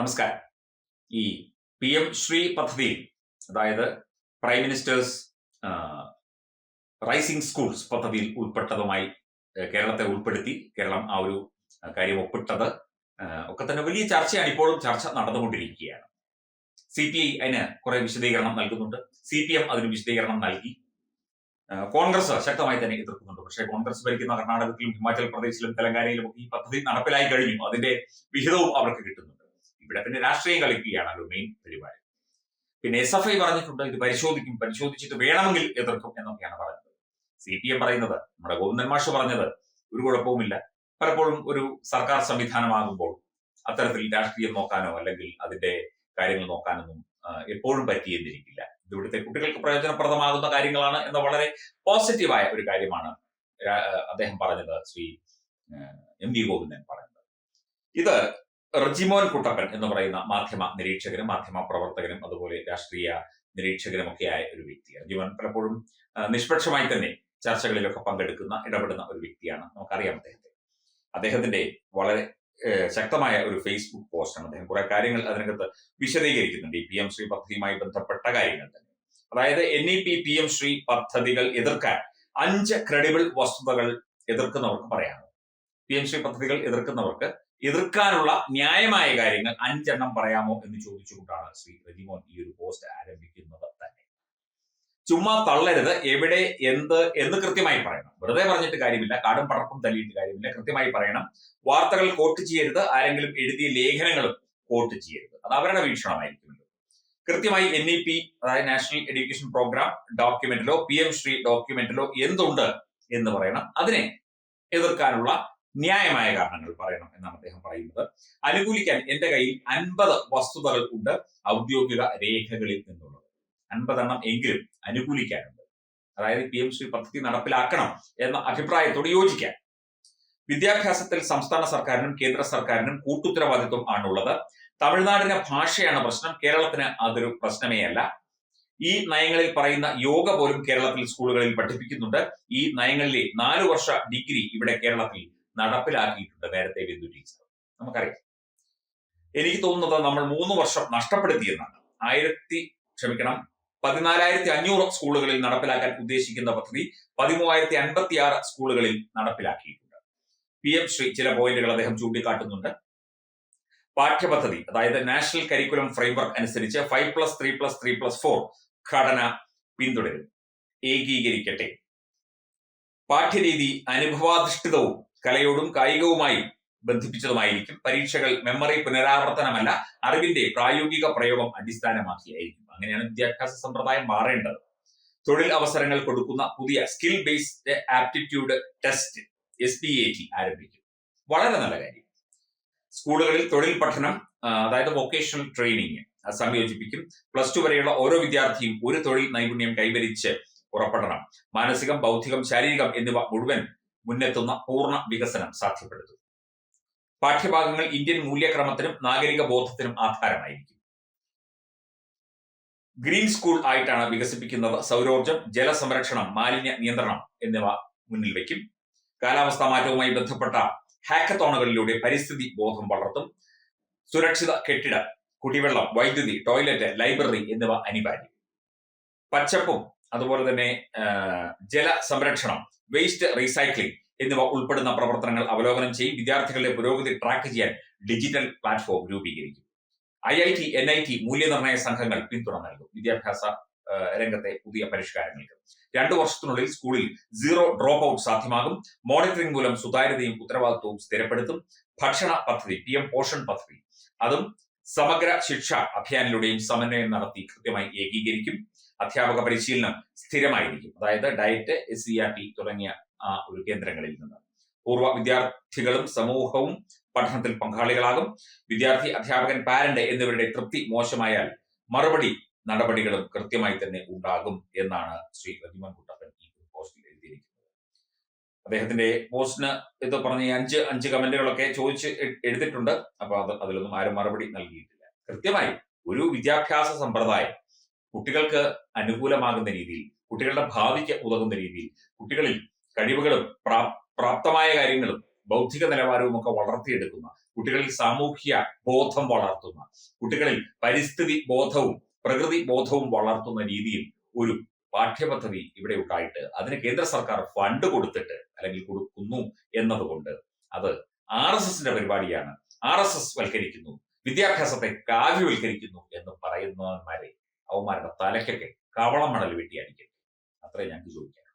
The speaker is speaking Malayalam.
നമസ്കാരം. ഈ പി എം ശ്രീ പദ്ധതി അതായത് പ്രൈം മിനിസ്റ്റേഴ്സ് റൈസിംഗ് സ്കൂൾസ് പദ്ധതിയിൽ ഉൾപ്പെട്ടതുമായി കേരളത്തെ ഉൾപ്പെടുത്തി കേരളം ആ ഒരു കാര്യം ഒപ്പിട്ടത് ഒക്കെ തന്നെ വലിയ ചർച്ചയാണ് ഇപ്പോഴും ചർച്ച നടന്നുകൊണ്ടിരിക്കുകയാണ്. സി പി ഐ അതിന് കുറെ വിശദീകരണം നൽകുന്നുണ്ട്. സി പി എം അതിന് വിശദീകരണം നൽകി. കോൺഗ്രസ് ശക്തമായി തന്നെ എതിർക്കുന്നുണ്ട്. പക്ഷേ കോൺഗ്രസ് ഭരിക്കുന്ന കർണാടകത്തിലും ഹിമാചൽ പ്രദേശിലും തെലങ്കാനയിലും ഒക്കെ ഈ പദ്ധതി നടപ്പിലായി കഴിഞ്ഞു. അതിന്റെ വിഹിതവും അവർക്ക് കിട്ടുന്നുണ്ട്. ഇവിടെ പിന്നെ രാഷ്ട്രീയം കളിക്കുകയാണല്ലോ മെയിൻ പരിപാടി. പിന്നെ എസ് എഫ് ഐ പറഞ്ഞിട്ടുണ്ട് ഇത് പരിശോധിക്കും പരിശോധിച്ചിട്ട് വേണമെങ്കിൽ എതിർക്കും എന്നൊക്കെയാണ് പറയുന്നത് സി പി എം പറയുന്നത് നമ്മുടെ ഗോവിന്ദൻ മാഷ് പറഞ്ഞത് ഒരു കുഴപ്പവുമില്ല. പലപ്പോഴും ഒരു സർക്കാർ സംവിധാനമാകുമ്പോൾ അത്തരത്തിൽ രാഷ്ട്രീയം നോക്കാനോ അല്ലെങ്കിൽ അതിന്റെ കാര്യങ്ങൾ നോക്കാനൊന്നും എപ്പോഴും പറ്റിയെന്നിരിക്കില്ല. ഇത് ഇവിടുത്തെ കുട്ടികൾക്ക് പ്രയോജനപ്രദമാകുന്ന കാര്യങ്ങളാണ് എന്ന വളരെ പോസിറ്റീവായ ഒരു കാര്യമാണ് അദ്ദേഹം പറഞ്ഞത് ശ്രീ എം വി ഗോവിന്ദൻ പറഞ്ഞത് ഇത് റജിമോൻ കുട്ടപ്പൻ എന്ന് പറയുന്ന മാധ്യമ നിരീക്ഷകനും മാധ്യമ പ്രവർത്തകനും അതുപോലെ രാഷ്ട്രീയ നിരീക്ഷകനും ഒക്കെയായ ഒരു വ്യക്തിയാണ് റജിമോൻ പലപ്പോഴും നിഷ്പക്ഷമായി തന്നെ ചർച്ചകളിലൊക്കെ പങ്കെടുക്കുന്ന ഇടപെടുന്ന ഒരു വ്യക്തിയാണ്. നമുക്കറിയാം അദ്ദേഹത്തെ. അദ്ദേഹത്തിന്റെ വളരെ ശക്തമായ ഒരു ഫേസ്ബുക്ക് പോസ്റ്റാണ് അദ്ദേഹം കുറെ കാര്യങ്ങൾ അതിനകത്ത് വിശദീകരിക്കുന്നുണ്ട്. ഈ പി എം ശ്രീ പദ്ധതിയുമായി ബന്ധപ്പെട്ട കാര്യങ്ങൾ തന്നെ. അതായത് N E P P M Shri പദ്ധതികൾ എതിർക്കാൻ അഞ്ച് ക്രെഡിബിൾ വസ്തുതകൾ എതിർക്കുന്നവർക്ക് പറയാനുള്ളത് പി എം ശ്രീ പദ്ധതികൾ എതിർക്കുന്നവർക്ക് എതിർക്കാനുള്ള ന്യായമായ കാര്യങ്ങൾ അഞ്ചെണ്ണം പറയാമോ എന്ന് ചോദിച്ചുകൊണ്ടാണ് ശ്രീ റജിമോൻ ഈ ഒരു പോസ്റ്റ് ആരംഭിക്കുന്നത് തന്നെ. ചുമ്മാ തള്ളരുത്. എവിടെ എന്ത് എന്ന് കൃത്യമായി പറയണം. വെറുതെ പറഞ്ഞിട്ട് കാര്യമില്ല. കാടും പടർപ്പും തല്ലിയിട്ട് കാര്യമില്ല. കൃത്യമായി പറയണം. വാർത്തകൾ കോട്ട് ചെയ്യരുത്. ആരെങ്കിലും എഴുതിയ ലേഖനങ്ങളും കോട്ട് ചെയ്യരുത്. അത് അവരുടെ വീക്ഷണമായിരിക്കും. കൃത്യമായി എൻ ഇ പി അതായത് നാഷണൽ എഡ്യൂക്കേഷൻ പ്രോഗ്രാം ഡോക്യുമെന്റിലോ പി എം ശ്രീ ഡോക്യുമെന്റിലോ എന്തുണ്ട് എന്ന് പറയണം. അതിനെ എതിർക്കാനുള്ള ന്യായമായ കാരണങ്ങൾ പറയണം എന്നാണ് അദ്ദേഹം പറയുന്നത്. അനുകൂലിക്കാൻ എന്റെ കയ്യിൽ അൻപത് വസ്തുതകൾ ഉണ്ട് ഔദ്യോഗിക രേഖകളിൽ നിന്നുള്ളത്. അൻപതെണ്ണം എങ്കിലും അനുകൂലിക്കാനുണ്ട്. അതായത് പി എം ശ്രീ പദ്ധതി നടപ്പിലാക്കണം എന്ന അഭിപ്രായത്തോട് യോജിക്കാൻ. വിദ്യാഭ്യാസത്തിൽ സംസ്ഥാന സർക്കാരിനും കേന്ദ്ര സർക്കാരിനും കൂട്ടുത്തരവാദിത്വം ആണുള്ളത്. തമിഴ്നാടിന് ഭാഷയാണ് പ്രശ്നം. കേരളത്തിന് അതൊരു പ്രശ്നമേ അല്ല. ഈ നയങ്ങളിൽ പറയുന്ന യോഗ പോലും കേരളത്തിൽ സ്കൂളുകളിൽ പഠിപ്പിക്കുന്നുണ്ട്. ഈ നയങ്ങളിലെ നാലു വർഷ ഡിഗ്രി ഇവിടെ കേരളത്തിൽ നടപ്പിലാക്കിയിട്ടുണ്ട് നേരത്തെ ബിന്ദു ടീച്ചർ നമുക്കറിയാം. എനിക്ക് തോന്നുന്നത് നമ്മൾ മൂന്ന് വർഷം നഷ്ടപ്പെടുത്തിയെന്നാണ്. ആയിരത്തി ക്ഷമിക്കണം പതിനാലായിരത്തി അഞ്ഞൂറ് സ്കൂളുകളിൽ നടപ്പിലാക്കാൻ ഉദ്ദേശിക്കുന്ന പദ്ധതി പതിമൂവായിരത്തി അൻപത്തി ആറ് സ്കൂളുകളിൽ നടപ്പിലാക്കിയിട്ടുണ്ട്. പി എം ശ്രീ ചില പോയിന്റുകൾ അദ്ദേഹം ചൂണ്ടിക്കാട്ടുന്നുണ്ട്. പാഠ്യപദ്ധതി അതായത് നാഷണൽ കരിക്കുലം ഫ്രെയിംവർക്ക് അനുസരിച്ച് five plus three plus three plus four ഘടന പിന്തുടരും. ഏകീകരിക്കട്ടെ. പാഠ്യരീതി അനുഭവാധിഷ്ഠിതവും കലയോടും കായികവുമായി ബന്ധിപ്പിച്ചതുമായിരിക്കും. പരീക്ഷകൾ മെമ്മറി പുനരാവർത്തനമല്ല അറിവിന്റെ പ്രായോഗിക പ്രയോഗം അടിസ്ഥാനമാക്കിയായിരിക്കും. അങ്ങനെയാണ് വിദ്യാഭ്യാസ സമ്പ്രദായം മാറേണ്ടത്. തൊഴിൽ അവസരങ്ങൾ കൊടുക്കുന്ന പുതിയ skill based aptitude test S P A T ആരംഭിക്കും. വളരെ നല്ല കാര്യം. സ്കൂളുകളിൽ തൊഴിൽ പഠനം അതായത് വൊക്കേഷണൽ ട്രെയിനിങ് സംയോജിപ്പിക്കും. പ്ലസ് ടു വരെയുള്ള ഓരോ വിദ്യാർത്ഥിയും ഒരു തൊഴിൽ നൈപുണ്യം കൈവരിച്ച് പുറപ്പെടണം മാനസികം ബൗദ്ധികം ശാരീരികം എന്നിവ മുഴുവൻ മുന്നെത്തുന്ന പൂർണ വികസനം സാധ്യപ്പെടുത്തും പാഠ്യഭാഗങ്ങൾ ഇന്ത്യൻ മൂല്യക്രമത്തിനും നാഗരിക ബോധത്തിനും ആധാരമായിരിക്കും. ഗ്രീൻ സ്കൂൾ ആയിട്ടാണ് വികസിപ്പിക്കുന്നത് സൗരോർജം ജലസംരക്ഷണം മാലിന്യ നിയന്ത്രണം എന്നിവ മുന്നിൽ വയ്ക്കും. കാലാവസ്ഥാ മാറ്റവുമായി ബന്ധപ്പെട്ട ഹാക്കത്തോണുകളിലൂടെ പരിസ്ഥിതി ബോധം വളർത്തും. സുരക്ഷിത കെട്ടിട കുടിവെള്ളം വൈദ്യുതി ടോയ്ലറ്റ് ലൈബ്രറി എന്നിവ അനിവാര്യം. പച്ചപ്പും അതുപോലെ തന്നെ ജലസംരക്ഷണം ജല സംരക്ഷണം വേസ്റ്റ് റീസൈക്ലിംഗ് എന്നിവ ഉൾപ്പെടുന്ന പ്രവർത്തനങ്ങൾ അവലോകനം ചെയ്യും. വിദ്യാർത്ഥികളുടെ പുരോഗതി ട്രാക്ക് ചെയ്യാൻ ഡിജിറ്റൽ പ്ലാറ്റ്ഫോം രൂപീകരിക്കും. I I T N I T മൂല്യനിർണയ സംഘങ്ങൾ പിന്തുണ നൽകും. വിദ്യാഭ്യാസ രംഗത്തെ പുതിയ പരിഷ്കാരങ്ങൾക്ക് രണ്ടു വർഷത്തിനുള്ളിൽ സ്കൂളിൽ സീറോ ഡ്രോപ്പ് ഔട്ട് സാധ്യമാകും. മോണിറ്ററിംഗ് മൂലം സുതാര്യതയും ഉത്തരവാദിത്വവും സ്ഥിരപ്പെടുത്തും. ഭക്ഷണ പദ്ധതി പി എം പോഷൺ പദ്ധതി അതും സമഗ്ര ശിക്ഷ അഭിയാനിലൂടെയും സമന്വയം നടത്തി കൃത്യമായി ഏകീകരിക്കും. അധ്യാപക പരിശീലനം സ്ഥിരമായിരിക്കും. അതായത് DIET S C R T തുടങ്ങിയ ഒരു കേന്ദ്രങ്ങളിൽ നിന്ന്. പൂർവ വിദ്യാർത്ഥികളും സമൂഹവും പഠനത്തിൽ പങ്കാളികളാകും. വിദ്യാർത്ഥി അധ്യാപകൻ പാരന്റ് എന്നിവരുടെ തൃപ്തി മോശമായാൽ മറുപടി നടപടികളും കൃത്യമായി തന്നെ ഉണ്ടാകും എന്നാണ് ശ്രീ റജിമൻ കുട്ടപ്പൻ ഈ പോസ്റ്റിൽ എഴുതിയിരിക്കുന്നത്. അദ്ദേഹത്തിന്റെ പോസ്റ്റിന് ഇത് പറഞ്ഞ അഞ്ച് അഞ്ച് കമന്റുകളൊക്കെ ചോദിച്ച് എടുത്തിട്ടുണ്ട്. അപ്പൊ അത് അതിലൊന്നും ആരും മറുപടി നൽകിയിട്ടില്ല. കൃത്യമായി ഒരു വിദ്യാഭ്യാസ സമ്പ്രദായം കുട്ടികൾക്ക് അനുകൂലമാകുന്ന രീതിയിൽ കുട്ടികളുടെ ഭാവിക്ക് ഉതകുന്ന രീതിയിൽ കുട്ടികളിൽ കഴിവുകളും പ്രാ- പ്രാപ്തമായ കാര്യങ്ങളും ബൗദ്ധിക നിലവാരവും ഒക്കെ വളർത്തിയെടുക്കുന്ന കുട്ടികളിൽ സാമൂഹ്യ ബോധം വളർത്തുന്ന കുട്ടികളിൽ പരിസ്ഥിതി ബോധവും പ്രകൃതി ബോധവും വളർത്തുന്ന രീതിയിൽ ഒരു പാഠ്യപദ്ധതി ഇവിടെ ഉണ്ടായിട്ട് അതിന് കേന്ദ്ര സർക്കാർ ഫണ്ട് കൊടുത്തിട്ട് അല്ലെങ്കിൽ കൊടുക്കുന്നു എന്നതുകൊണ്ട് അത് ആർ എസ് എസിന്റെ പരിപാടിയാണ്. ആർ എസ് എസ് വൽക്കരിക്കുന്നു. വിദ്യാഭ്യാസത്തെ കാവ്യവൽക്കരിക്കുന്നു എന്ന് പറയുന്നവന്മാരെ അവന്മാരുടെ തലയ്ക്കൊക്കെ കവളം മണൽ വെട്ടി അടിക്കട്ടെ. അത്രേ ഞങ്ങൾക്ക് ചോദിക്കാം.